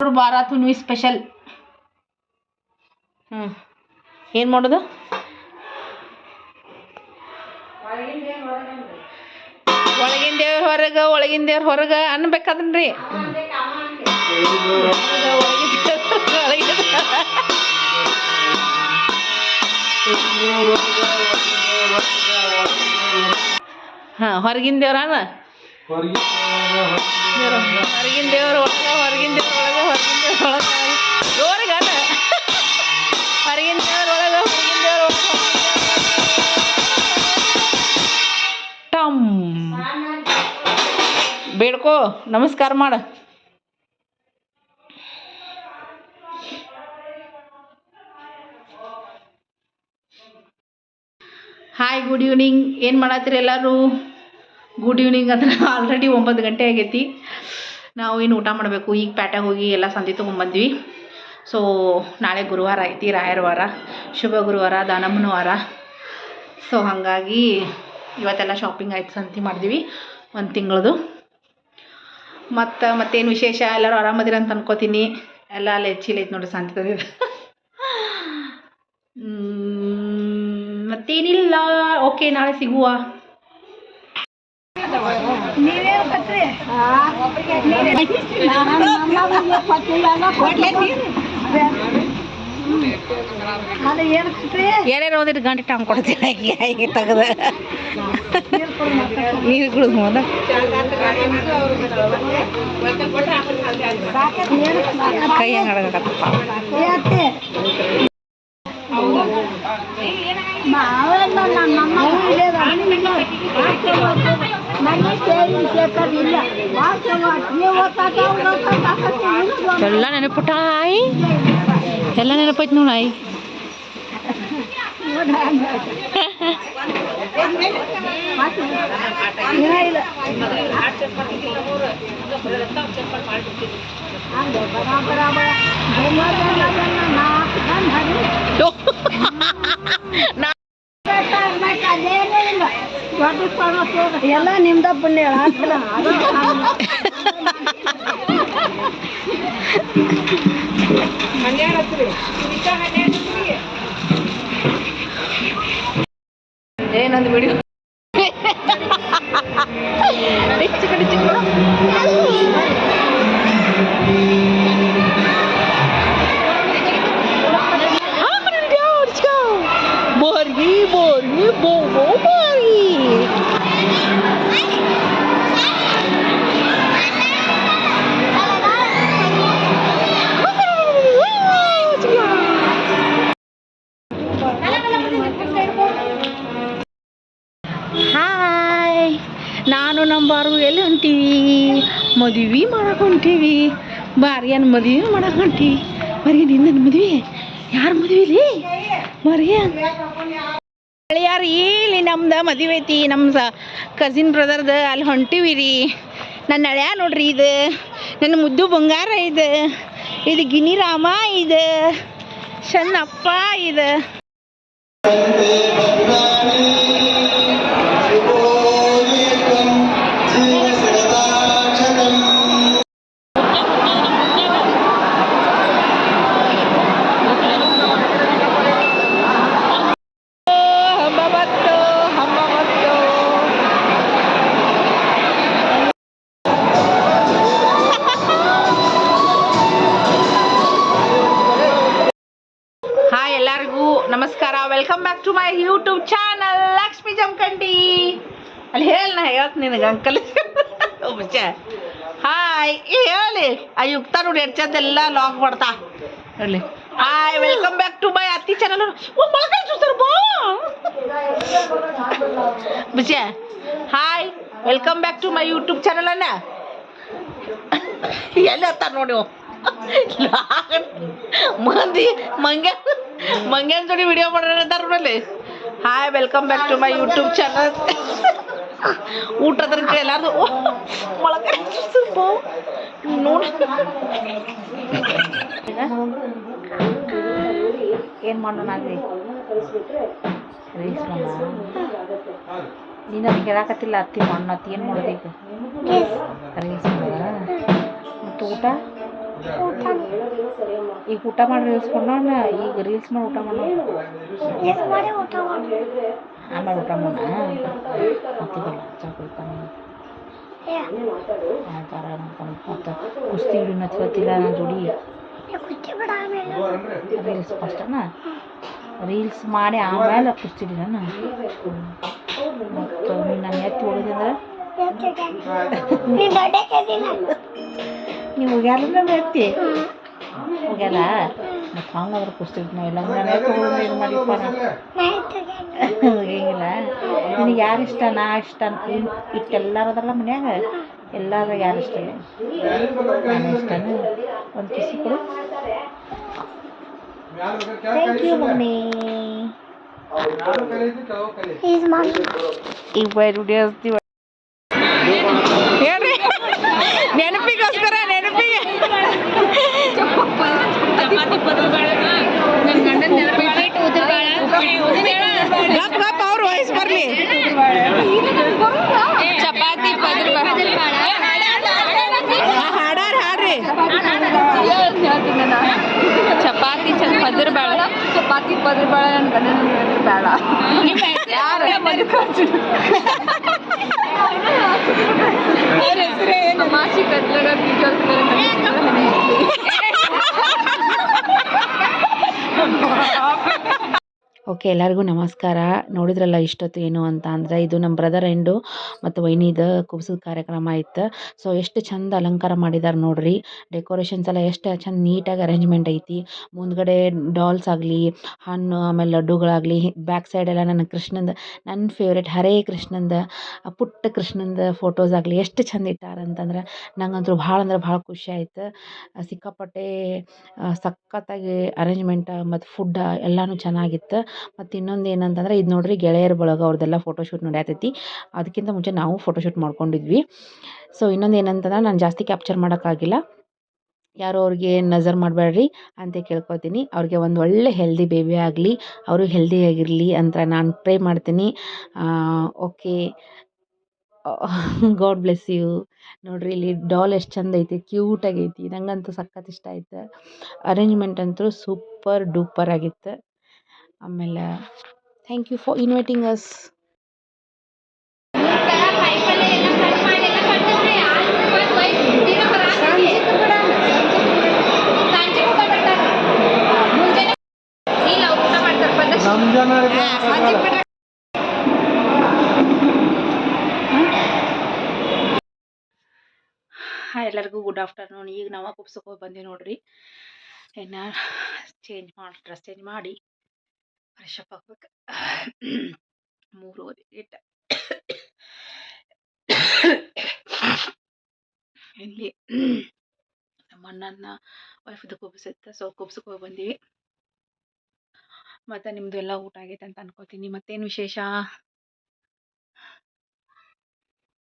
ಬಾರಾ ತುನ್ವಿ special ಹ್ಞೂ ಏನು ಮಾಡೋದು? ಒಳಗಿನ ದೇವ್ರ ಹೊರಗೆ ಒಳಗಿನ ದೇವ್ರ ಹೊರಗೆ ಅನ್ಬೇಕಾದನ್ರಿ ಹಾಂ ಹೊರಗಿನ ದೇವ್ರ ಹೊರಗಿನ ದೇವ್ರ ಒಳಗೆ ಹೊರಗಿನ ದೇವ್ರ ಒಳಗೆ ಜೋರಿಗೆ ಅದ ಹೊರಗಿನ ಟಮ್. ಬೇಡ್ಕೋ ನಮಸ್ಕಾರ ಮಾಡ. ಹಾಯ್ ಗುಡ್ ಈವ್ನಿಂಗ್ ಏನು ಮಾಡತ್ತೀರಿ ಎಲ್ಲರೂ? ಗುಡ್ ಈವ್ನಿಂಗ್ ಅಂದ್ರೆ ಆಲ್ರೆಡಿ ಒಂಬತ್ತು ಗಂಟೆ ಆಗೈತಿ. ನಾವು ಏನು ಊಟ ಮಾಡಬೇಕು? ಈಗ ಪೇಟೆಗೆ ಹೋಗಿ ಎಲ್ಲ ಸಂತೆ ತೊಗೊಂಬಂದ್ವಿ. ಸೊ ನಾಳೆ ಗುರುವಾರ ಐತಿ, ರಾಯರ ವಾರ. ಶುಭ ಗುರುವಾರ ದಾನಮ್ಮನ ವಾರ ಸೊ ಹಾಗಾಗಿ ಇವತ್ತೆಲ್ಲ ಶಾಪಿಂಗ್ ಆಯ್ತು ಸಂತಿ ಮಾಡಿದ್ವಿ, ಒಂದು ತಿಂಗಳದು. ಮತ್ತು ಮತ್ತೇನು ವಿಶೇಷ? ಎಲ್ಲರೂ ಆರಾಮದಿರ ಅಂತ ಅನ್ಕೋತೀನಿ. ಎಲ್ಲ ಅಲ್ಲಿ ಹೆಚ್ಚಿಲ್ಲ ನೋಡಿ ಸಂತಿ ತಂದಿದ್ದು ಮತ್ತೇನಿಲ್ಲ. ಓಕೆ ನಾಳೆ ಸಿಗುವ. ಏನೇನು ಓದಿಟ್ಟು ಗಂಟೆ ಟೈಮ್ ಕೊಡ್ತೀನಿ ಹೀಗೆ ಹೀಗೆ ತೆಗೆದು ನೀರು ಕುಡಿದು ಹೋದ ಕೈ ಹೆಂಗೆ ಅಡಗತ್ತಪ್ಪ ಎಲ್ಲ ನೆನಪುಟ್ಟ ಆಯಿ? ಎಲ್ಲ ನೆನಪೈತಿ ನೋಡು ಆಯಿ. ನಾ ಎಲ್ಲ ನಿಮ್ದ ಪುಣ್ಯ ಏನಂದ್ ವಿಡಿಯೋ ಚಿಕ್ಕ ಡಿಚ್ಚು ನಾನು ನಮ್ಮ ಬಾರು ಎಲ್ಲಿ ಹೊಂಟೀವಿ? ಮದುವೆ ಮಾಡಕ್ಕೆ ಹೊಂಟೀವಿ. ಬಾರಿಯನ್ ಮದುವೆ ಮಾಡಕ್ಕೆ ಹೊಂಟೀವಿ. ಮರಿಯನ್ ನಿನ್ನ ಮದುವೆ? ಯಾರ ಮದುವೆ ರೀ? ಮರಿಯನ್ ಗೆಳೆಯಾರ, ಇಲ್ಲಿ ನಮ್ದು ಮದುವೆ ಐತಿ. ನಮ್ಮ ಕಸಿನ್ ಬ್ರದರ್ದು ಅಲ್ಲಿ ಹೊಂಟೀವಿ ರೀ. ನನ್ನ ಹಳ್ಯಾ ನೋಡ್ರಿ ಇದು. ನನ್ನ ಮುದ್ದು ಬಂಗಾರ ಇದು. ಇದು ಗಿನಿರಾಮ ಇದು. ಶನ್ನಪ್ಪ ಇದು. ಯೂಟ್ಯೂಬ್ ಚಾನಲ್ ಲಕ್ಷ್ಮಿ ಜಮಖಂಡಿ ಅಲ್ಲಿ ಹೇಳ ನಾ ಹೇಳ್ತೀನಿ ನಿನಗೆ ಅಂಕಲ್ ಹಾಯ್ ಏ, ಹೇಳಿ. ಆ ಯುಕ್ತ ನೋಡಿ ಎಡ್ಚದೆಲ್ಲ ಲಾಗ್ ಮಾಡ್ತಾ. ಹೇಳಿ hi welcome back to my ಅತ್ತಿ channel ಮೊಳಕಲ್ hi welcome back to my YouTube channel ಅಣ್ಣ ಎಲ್ಲಿ ನೋಡಿ ಮಂದಿ, ಮಂಗ್ಯಾ ಮಂಗ್ಯಾನ್ ಜೋಡಿ ವಿಡಿಯೋ ಮಾಡ್ರಿ ಅಂತಾರ ನೋಡಲ್ಲಿ hi welcome back to my YouTube channel ಊಟ ಎಲ್ಲಾರು ನೋಡಿ. ಏನು ಮಾಡೋಣ ರೀ ನೀನು ಅದಕ್ಕೆ ಹೇಳಾಕತ್ತಿಲ್ಲ ಅತ್ತಿ ಮಣ್ಣು ಅತ್ತಿ ಏನು ಮಾಡೋದೀಗ ಮಾಡೋದ ಮತ್ತು ಊಟ? ಈಗ ಊಟ ಮಾಡಿ ರೀಲ್ಸ್ ಮಾಡೋಣ ಈಗ ರೀಲ್ಸ್ ಮಾಡಿ ಊಟ ಮಾಡೋಣ ಆಮೇಲೆ ಊಟ ಮಾಡೋಣ ಮತ್ತಿದಲ್ಲ ಚಾ ಕುಡ್ತಾನೆ ಆ ಥರ ಮಾಡ್ಕೊಂಡು ಮತ್ತು ಕುಸ್ತಿ ಹಿಡಿನ ಹಚ್ಕೊತಿಲ್ಲ ನನ್ನ ಜೋಡಿ. ರೀಲ್ಸ್ ಫಸ್ಟನ ರೀಲ್ಸ್ ಮಾಡಿ ಆಮೇಲೆ ಕುಸ್ತಿ ನಾನು ಮತ್ತು ನಾನು ಎತ್ತಿ ಹೋಗಿದ್ದೆ ನೀವು ಹೋಗ್ಯಾರ ಎತ್ತಿ ಹೋಗ್ಯಾರ? ಮತ್ತು ಹಂಗಾದ್ರೆ ಕುಸ್ತಿ ನಾವು ಇಲ್ಲ ನಾನು ಹೋಗೋದು? ಏನು ಮಾಡಿಪ್ಪ ಹೋಗಿಲ್ಲ ನಿನಗೆ ಯಾರು ಇಷ್ಟ? ನಾ ಇಷ್ಟ ಇಟ್ಟೆಲ್ಲರೂ ಅದಲ್ಲ ಮನ್ಯಾಗ? ಎಲ್ಲರೂ ಯಾರು ಇಷ್ಟ? ನಾನು ಇಷ್ಟ ಒಂದು ಕಿಸಿ ಕೊಡು. Thank you mummy. ಈಸ್ ಮಾಡಿ ಚಪಾತಿ ಪದ್ರ ಬೇಡ ನನ್ನ ಗಂಡನ ಬೇಡ ಯಾರ ಮಾಸಿ ಕದ್ಲಾಗ ಬೀಜ ಓಕೆ, ಎಲ್ಲರಿಗೂ ನಮಸ್ಕಾರ. ನೋಡಿದ್ರಲ್ಲ ಇಷ್ಟೊತ್ತು ಏನು ಅಂತ ಅಂದರೆ ಇದು ನಮ್ಮ ಬ್ರದರ್ ಎಂಡು ಮತ್ತು ವೈನಿದ ಕುಬ್ಸದ ಕಾರ್ಯಕ್ರಮ ಇತ್ತು. ಸೊ ಎಷ್ಟು ಚಂದ ಅಲಂಕಾರ ಮಾಡಿದ್ದಾರೆ ನೋಡ್ರಿ. ಡೆಕೋರೇಷನ್ಸ್ ಎಲ್ಲ ಎಷ್ಟು ಚಂದ ನೀಟಾಗಿ ಅರೇಂಜ್ಮೆಂಟ್ ಐತಿ. ಮುಂದ್ಗಡೆ ಡಾಲ್ಸ್ ಆಗಲಿ, ಹಣ್ಣು, ಆಮೇಲೆ ಲಡ್ಡುಗಳಾಗಲಿ ಬ್ಯಾಕ್ ಸೈಡ್ ಎಲ್ಲ ನನ್ನ ಕೃಷ್ಣಂದು ನನ್ನ ಫೇವ್ರೇಟ್ ಹರೇ ಕೃಷ್ಣಂದ, ಪುಟ್ಟ ಕೃಷ್ಣಂದ ಫೋಟೋಸ್ ಆಗಲಿ ಎಷ್ಟು ಚಂದ ಇಟ್ಟಾರ ಅಂತಂದ್ರೆ ನಂಗಂತೂ ಭಾಳ ಅಂದ್ರೆ ಭಾಳ ಖುಷಿ ಆಯ್ತು. ಸಿಕ್ಕಾಪಟ್ಟೆ ಸಖತ್ತಾಗಿ ಅರೇಂಜ್ಮೆಂಟ್ ಮತ್ತು ಫುಡ್ ಎಲ್ಲನೂ ಚೆನ್ನಾಗಿತ್ತು. ಮತ್ತು ಇನ್ನೊಂದು ಏನಂತಂದ್ರೆ ಇದು ನೋಡ್ರಿ ಗೆಳೆಯರ ಬಳಗ ಅವ್ರದ್ದೆಲ್ಲ ಫೋಟೋಶೂಟ್ ನಡೆಯತೈತಿ. ಅದಕ್ಕಿಂತ ಮುಂಚೆ ನಾವು ಫೋಟೋಶೂಟ್ ಮಾಡ್ಕೊಂಡಿದ್ವಿ. ಸೊ ಇನ್ನೊಂದು ಏನಂತಂದ್ರೆ ನಾನು ಜಾಸ್ತಿ ಕ್ಯಾಪ್ಚರ್ ಮಾಡೋಕ್ಕಾಗಿಲ್ಲ ಯಾರೋ ಅವ್ರಿಗೆ ನಜರ್ ಮಾಡಬೇಡ್ರಿ ಅಂತ ಕೇಳ್ಕೊತೀನಿ. ಅವ್ರಿಗೆ ಒಂದು ಒಳ್ಳೆ ಹೆಲ್ದಿ ಬೇಬಿ ಆಗಲಿ, ಅವರು ಹೆಲ್ದಿಯಾಗಿರಲಿ ಅಂತ ನಾನು ಪ್ರೇ ಮಾಡ್ತೀನಿ. ಓಕೆ ಗಾಡ್ ಬ್ಲೆಸ್ ಯು ನೋಡ್ರಿ ಇಲ್ಲಿ ಡಾಲ್ ಎಷ್ಟು ಚಂದ ಐತಿ ಕ್ಯೂಟ್ ಆಗೈತಿ, ನಂಗಂತೂ ಸಖತ್ ಇಷ್ಟ ಆಯ್ತು. ಅರೇಂಜ್ಮೆಂಟ್ ಅಂತೂ ಸೂಪರ್ ಡೂಪರ್ ಆಗಿತ್ತು. ಆಮೇಲೆ thank you for inviting us ಎಲ್ಲರಿಗೂ ಗುಡ್ ಆಫ್ಟರ್ನೂನ್ ಈಗ ನಾವು ಕುಪ್ಸಕ್ಕೆ ಹೋಗಿ ಬಂದೀವಿ ನೋಡ್ರಿ. ಇನ್ನು ಚೇಂಜ್ ಮಾಡಿ ಡ್ರೆಸ್ ಚೇಂಜ್ ಮಾಡಿ. ಫ್ರೆಶ್ ಅಪ್ ಆಗ್ಬೇಕು ಮೂರುವರೆ ಇಟ್ಟ ಇಲ್ಲಿ ನಮ್ಮ ಅಣ್ಣನ ವೈಫ್ದು ಕುಬ್ಸಿತ್ತು ಸೊ ಕುಬ್ಸಕ್ಕೆ ಹೋಗಿ ಬಂದೀವಿ ಮತ್ತು ನಿಮ್ಮದು ಎಲ್ಲ ಊಟ ಆಗೈತೆ ಅಂತ ಅನ್ಕೋತೀನಿ. ಮತ್ತೇನು ವಿಶೇಷ?